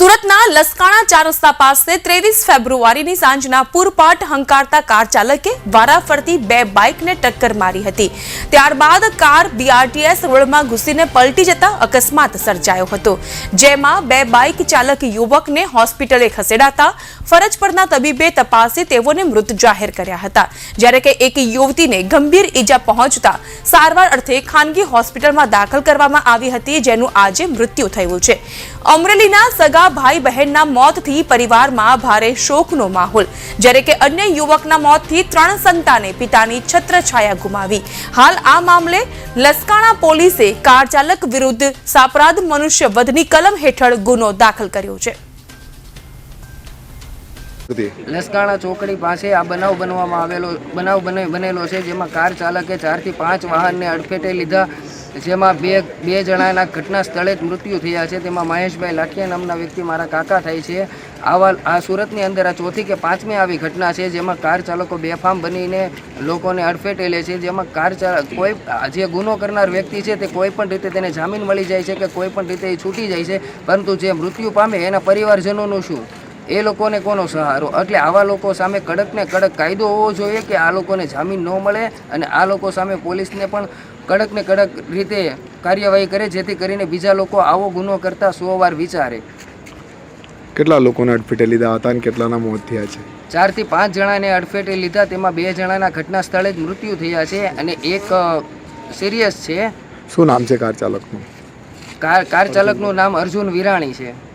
સુરતના લસકાણા ચાર રસ્તા પાસે ત્રેવીસ ફેબ્રુઆરીની સાંજના પૂરપાટ હંકારતા કાર ચાલકે વારાફરતી બે બાઇકને ટક્કર મારી હતી. ત્યારબાદ કાર બીઆરટીએસ રોડમાં ઘૂસીને પલટી જતા અકસ્માત સર્જાયો હતો. જેમાં બે બાઇક ચાલક યુવકને હોસ્પિટલે ખસેડાતા ફરજ પરના તબીબે તપાસી તેઓને મૃત જાહેર કર્યા હતા. જ્યારે કે એક યુવતીને ગંભીર ઈજા પહોંચતા સારવાર અર્થે ખાનગી હોસ્પિટલમાં દાખલ કરવામાં આવી હતી, જેનું આજે મૃત્યુ થયું છે. અમરેલીના સગા ભાઈ બહેનના મોતથી પરિવારમાં ભારે શોકનો માહોલ. જ્યારે કે અન્ય યુવકના મોતથી ત્રણ સંતાને પિતાની છત્રછાયા ગુમાવી. હાલ આ મામલે લસકાણા પોલીસે કાર ચાલક વિરુદ્ધ સાપરાધ મનુષ્ય વધની કલમ હેઠળ ગુનો દાખલ કર્યો છે. હતી ચોકડી પાસે આ બનાવ બનવામાં આવેલો, બનાવ બને, બનેલો છે, જેમાં કાર ચાલકે ચારથી પાંચ વાહનને અડફેટે લીધા, જેમાં બે બે જણાના ઘટના સ્થળે જ મૃત્યુ થયા છે. તેમાં મહેશભાઈ લાઠિયા નામના વ્યક્તિ મારા કાકા થાય છે. આવા, આ સુરતની અંદર આ ચોથી કે પાંચમી આવી ઘટના છે, જેમાં કાર ચાલકો બેફામ બનીને લોકોને અડફેટે લે છે, જેમાં કાર ચાલક કોઈ, જે ગુનો કરનાર વ્યક્તિ છે, તે કોઈ પણ રીતે તેને જામીન મળી જાય છે કે કોઈ પણ રીતે એ છૂટી જાય છે, પરંતુ જે મૃત્યુ પામે એના પરિવારજનોનું શું? એ લોકોને કોનો સહારો? એટલે આવા લોકો સામે કડક ને કડક કાયદો હોવો જોઈએ કે આ લોકોને જામીન ન મળે અને આ લોકો સામે પોલીસને પણ કડક ને કડક રીતે કાર્યવાહી કરે જેથી કરીને બીજા લોકો આવો ગુનો કરતા સો વાર વિચારે. કેટલા લોકોને અડફેટે લીધા હતા અને કેટલાના મોત થયા છે? ચારથી પાંચ જણાને અડફેટે લીધા તેમાં બે જણાના ઘટના સ્થળે જ મૃત્યુ થયા છે અને એક સિરિયસ છે. શું નામ છે કાર ચાલકનું? કાર કાર ચાલકનું નામ અર્જુન વિરાણી છે.